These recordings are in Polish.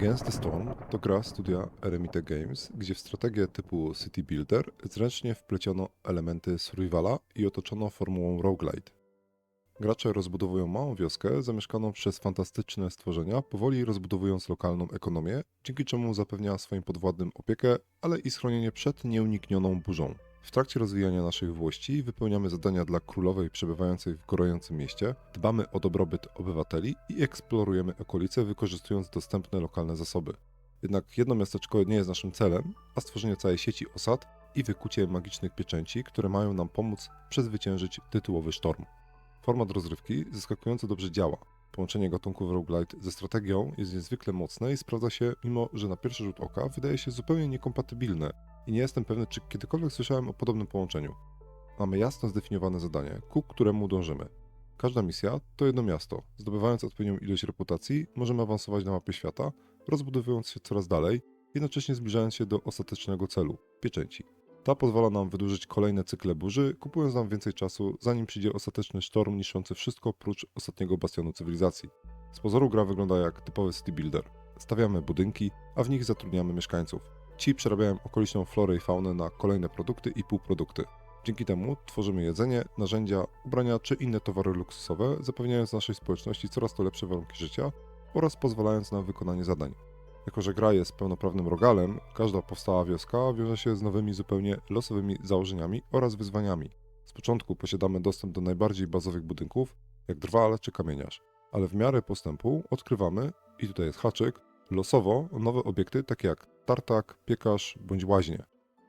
The Storm to gra studia Eremite Games, gdzie w strategię typu City Builder zręcznie wpleciono elementy survivala i otoczono formułą roguelite. Gracze rozbudowują małą wioskę zamieszkaną przez fantastyczne stworzenia, powoli rozbudowując lokalną ekonomię, dzięki czemu zapewnia swoim podwładnym opiekę, ale i schronienie przed nieuniknioną burzą. W trakcie rozwijania naszych włości wypełniamy zadania dla królowej przebywającej w gorącym mieście, dbamy o dobrobyt obywateli i eksplorujemy okolice wykorzystując dostępne lokalne zasoby. Jednak jedno miasteczko nie jest naszym celem, a stworzenie całej sieci osad i wykucie magicznych pieczęci, które mają nam pomóc przezwyciężyć tytułowy sztorm. Format rozrywki zaskakująco dobrze działa. Połączenie gatunków roguelite ze strategią jest niezwykle mocne i sprawdza się, mimo że na pierwszy rzut oka wydaje się zupełnie niekompatybilne i nie jestem pewny, czy kiedykolwiek słyszałem o podobnym połączeniu. Mamy jasno zdefiniowane zadanie, ku któremu dążymy. Każda misja to jedno miasto. Zdobywając odpowiednią ilość reputacji, możemy awansować na mapie świata, rozbudowując się coraz dalej, jednocześnie zbliżając się do ostatecznego celu pieczęci. Ta pozwala nam wydłużyć kolejne cykle burzy, kupując nam więcej czasu, zanim przyjdzie ostateczny sztorm niszczący wszystko prócz ostatniego bastionu cywilizacji. Z pozoru gra wygląda jak typowy city builder. Stawiamy budynki, a w nich zatrudniamy mieszkańców. Ci przerabiają okoliczną florę i faunę na kolejne produkty i półprodukty. Dzięki temu tworzymy jedzenie, narzędzia, ubrania czy inne towary luksusowe, zapewniając naszej społeczności coraz to lepsze warunki życia oraz pozwalając na wykonanie zadań. Jako, że gra jest pełnoprawnym rogalem, każda powstała wioska wiąże się z nowymi, zupełnie losowymi założeniami oraz wyzwaniami. Z początku posiadamy dostęp do najbardziej bazowych budynków, jak drwal czy kamieniarz, ale w miarę postępu odkrywamy, i tutaj jest haczyk, losowo nowe obiekty takie jak tartak, piekarz bądź łaźnie.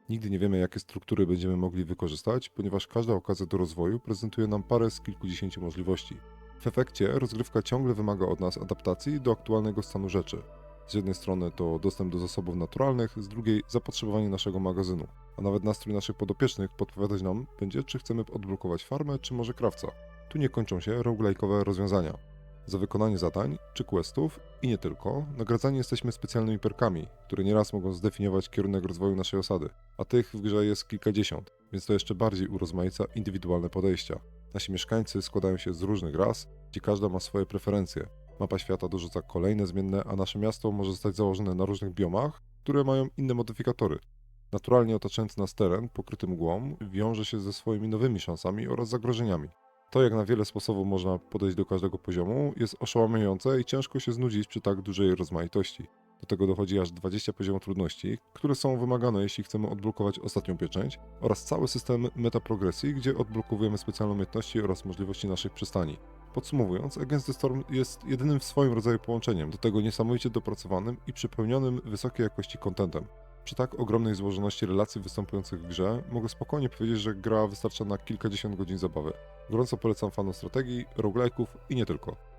Nigdy nie wiemy, jakie struktury będziemy mogli wykorzystać, ponieważ każda okazja do rozwoju prezentuje nam parę z kilkudziesięciu możliwości. W efekcie rozgrywka ciągle wymaga od nas adaptacji do aktualnego stanu rzeczy. Z jednej strony to dostęp do zasobów naturalnych, z drugiej zapotrzebowanie naszego magazynu. A nawet nastrój naszych podopiecznych podpowiadać nam będzie, czy chcemy odblokować farmę, czy może krawca. Tu nie kończą się roguelike'owe rozwiązania. Za wykonanie zadań czy questów i nie tylko, nagradzani jesteśmy specjalnymi perkami, które nieraz mogą zdefiniować kierunek rozwoju naszej osady, a tych w grze jest kilkadziesiąt, więc to jeszcze bardziej urozmaica indywidualne podejścia. Nasi mieszkańcy składają się z różnych ras, gdzie każda ma swoje preferencje. Mapa świata dorzuca kolejne zmienne, a nasze miasto może zostać założone na różnych biomach, które mają inne modyfikatory. Naturalnie otaczający nas teren, pokryty mgłą, wiąże się ze swoimi nowymi szansami oraz zagrożeniami. To, jak na wiele sposobów można podejść do każdego poziomu, jest oszałamiające i ciężko się znudzić przy tak dużej rozmaitości. Do tego dochodzi aż 20 poziomów trudności, które są wymagane, jeśli chcemy odblokować ostatnią pieczęć, oraz cały system metaprogresji, gdzie odblokowujemy specjalne umiejętności oraz możliwości naszych przystani. Podsumowując, Against the Storm jest jedynym w swoim rodzaju połączeniem, do tego niesamowicie dopracowanym i przepełnionym wysokiej jakości kontentem. Przy tak ogromnej złożoności relacji występujących w grze, mogę spokojnie powiedzieć, że gra wystarcza na kilkadziesiąt godzin zabawy. Gorąco polecam fanom strategii, roguelike'ów i nie tylko.